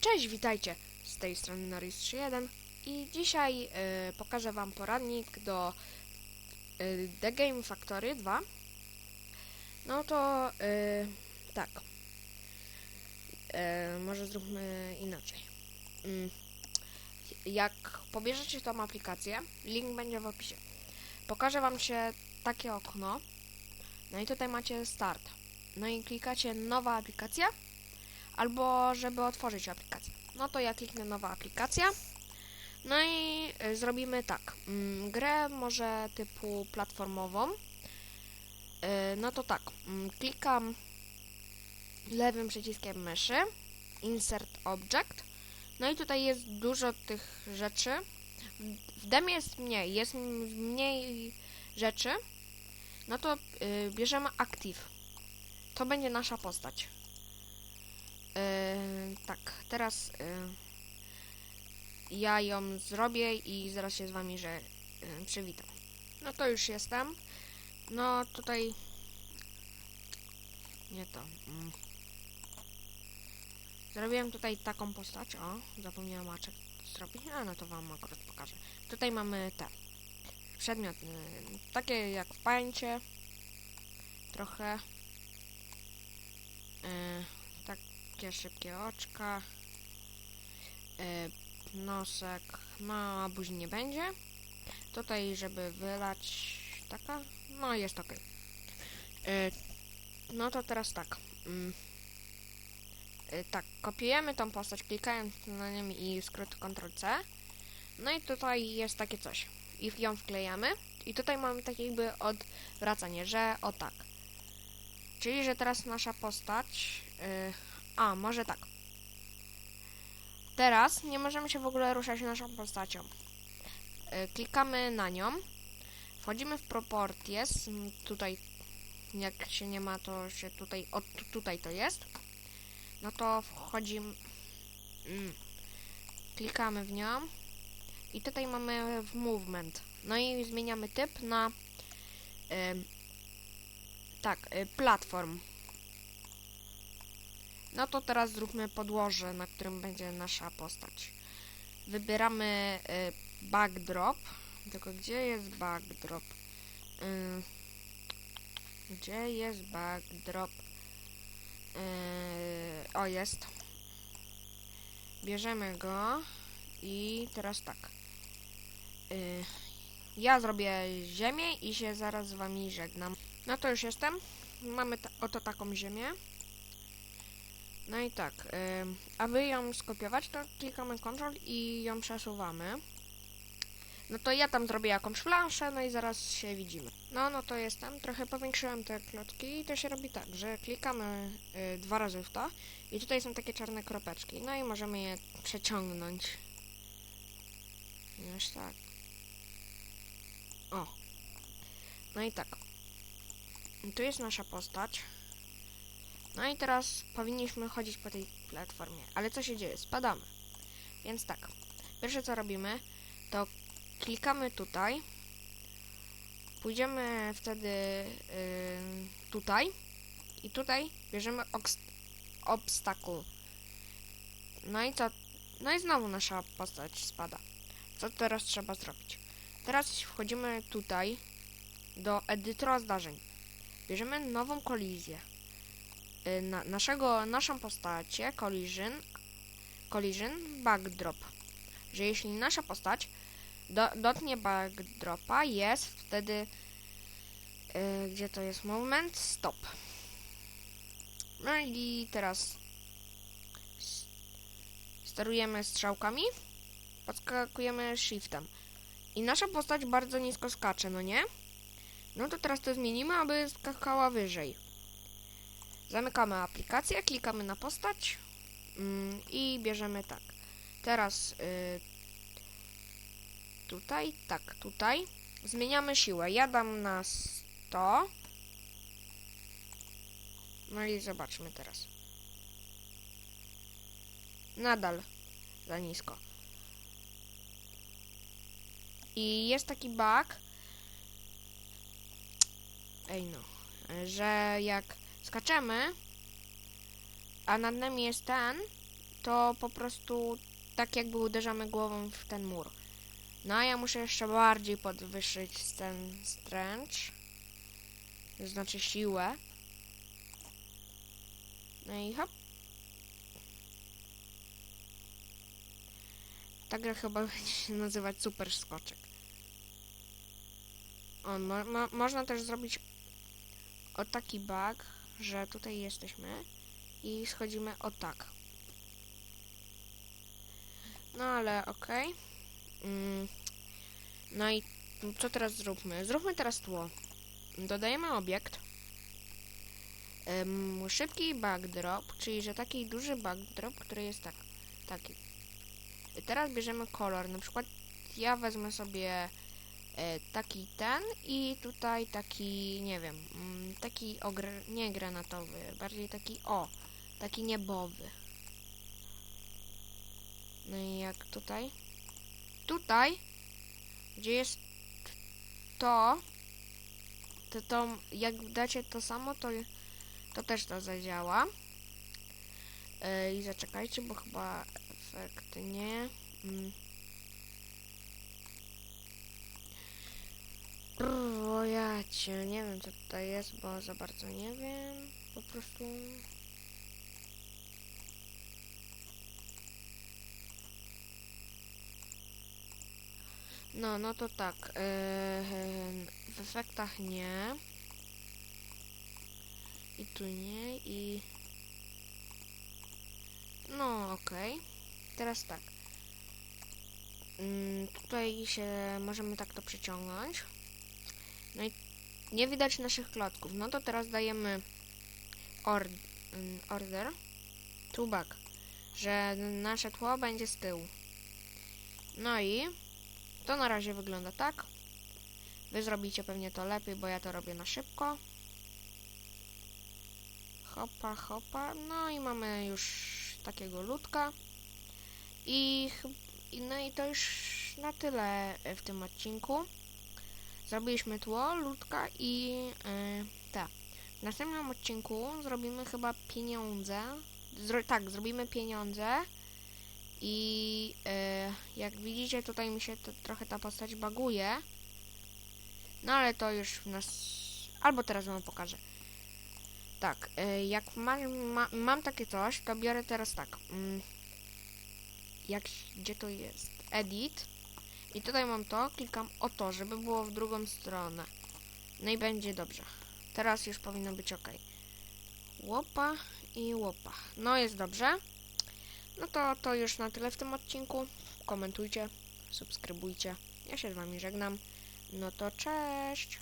Cześć, witajcie! Z tej strony Norris31 i dzisiaj y, pokażę Wam poradnik do y, The Game Factory 2. No to y, tak. Y, może zróbmy inaczej. Mm, jak pobierzecie tą aplikację, link będzie w opisie. Pokażę Wam się takie okno. No i tutaj macie start. No i klikacie nowa aplikacja albo żeby otworzyć aplikację. No to ja kliknę nowa aplikacja. No i y, zrobimy tak. Mm, grę może typu platformową. Y, no to tak. Mm, klikam lewym przyciskiem myszy. Insert object. No i tutaj jest dużo tych rzeczy. W- demie jest mniej. Jest mniej rzeczy. No to y, bierzemy active. To będzie nasza postać. Yy, tak, teraz yy, ja ją zrobię i zaraz się z wami, że yy, przywitam. No to już jestem. No tutaj nie to. Mm. Zrobiłem tutaj taką postać. O, zapomniałem maczek zrobić. A no to wam akurat pokażę. Tutaj mamy te przedmioty. Takie jak w pańcie. Trochę. Yy, takie szybkie oczka, e, nosek, no a buzi nie będzie. Tutaj, żeby wylać taka, no jest ok. No to teraz tak. Mm, e, tak, kopiujemy tą postać klikając na nią i skrót Ctrl-C. No i tutaj jest takie coś. I ją wklejamy. I tutaj mamy takie jakby odwracanie, że o tak. Czyli, że teraz nasza postać... y, a, może tak. Teraz nie możemy się w ogóle ruszać naszą postacią. Y, Klikamy na nią. Wchodzimy w proporties. mm, Tutaj, jak się nie ma, to się tutaj, o, tu, tutaj to jest. No to wchodzimy. Mm, klikamy w nią. I tutaj mamy w movement. No i zmieniamy typ na. tak, y, platform. No to teraz zróbmy podłoże, na którym będzie nasza postać. Wybieramy y, backdrop. Tylko gdzie jest backdrop? Y, gdzie jest backdrop? Y, o, jest. Bierzemy go i teraz tak. Ja zrobię ziemię i się zaraz z wami żegnam. No to już jestem. Mamy oto taką ziemię. No i tak, aby ją skopiować, to klikamy Ctrl i ją przesuwamy. No to ja tam zrobię jakąś planszę, no i zaraz się widzimy. No, no to jestem. Trochę powiększyłem te klocki i to się robi tak, że klikamy y, dwa razy w to i tutaj są takie czarne kropeczki. No i możemy je przeciągnąć. Już tak. O. No i tak. Tu jest nasza postać. No i teraz powinniśmy chodzić po tej platformie. Ale co się dzieje? Spadamy. Więc tak. Pierwsze co robimy, to klikamy tutaj. Pójdziemy wtedy yy, tutaj. I tutaj bierzemy obstacle. No i co? No i znowu nasza postać spada. Co teraz trzeba zrobić? Teraz wchodzimy tutaj do edytora zdarzeń. Bierzemy nową kolizję na, naszego, naszą postacię collision, collision backdrop. Że jeśli nasza postać do, dotknie backdropa, jest wtedy y, gdzie to jest moment? Stop. No i teraz sterujemy strzałkami, podskakujemy shiftem. I nasza postać bardzo nisko skacze, no nie? No to teraz to zmienimy, aby skakała wyżej. Zamykamy aplikację, klikamy na postać mm, i bierzemy tak. Teraz y, tutaj, tak, tutaj. Zmieniamy siłę. Ja dam na 100. No i zobaczmy teraz. Nadal za nisko. I jest taki bug. Ej no, że jak skaczemy, a nad nami jest ten, to po prostu tak jakby uderzamy głową w ten mur. No a ja muszę jeszcze bardziej podwyższyć ten stręcz. To znaczy siłę. No i hop. Ta gra chyba będzie się nazywać Super Skoczek. O, mo mo można też zrobić o taki bug, że tutaj jesteśmy i schodzimy o tak. No ale okej. Mm. No i co teraz zróbmy? Zróbmy teraz tło. Dodajemy obiekt. Szybki backdrop, czyli że taki duży backdrop, który jest tak, taki. Teraz bierzemy kolor. Na przykład ja wezmę sobie taki ten i tutaj taki, nie wiem, mm, taki ogr nie granatowy, bardziej taki o, taki niebowy. No i jak tutaj? Tutaj, gdzie jest to, to, to jak dacie to samo, to, to też to zadziała. Yy, I zaczekajcie, bo chyba efekt nie. Mm. Brr, O ja cię, nie wiem co tutaj jest, bo za bardzo nie wiem. Po prostu. No, no to tak. Yy, w efektach nie. I tu nie, i... No, okej. Teraz tak. Mm, tutaj się możemy tak to przeciągnąć. No i nie widać naszych klocków. No to teraz dajemy or, mm, order to back, że nasze tło będzie z tyłu. No i to na razie wygląda tak. Wy zrobicie pewnie to lepiej, bo ja to robię na szybko. Hopa, hopa. No i mamy już takiego ludka. I, no i to już na tyle w tym odcinku. Zrobiliśmy tło, ludka i yy, tak. W następnym odcinku zrobimy chyba pieniądze. Zro tak, zrobimy pieniądze. I yy, jak widzicie, tutaj mi się to, trochę ta postać baguje. No ale to już w nas. Albo teraz wam pokażę. Tak, y, jak ma, ma, mam takie coś, to biorę teraz tak. Mm, jak, gdzie to jest? Edit. I tutaj mam to, klikam o to, żeby było w drugą stronę. No i będzie dobrze. Teraz już powinno być ok. Łopa i łopa. No jest dobrze. No to to już na tyle w tym odcinku. Komentujcie, subskrybujcie. Ja się z wami żegnam. No to cześć.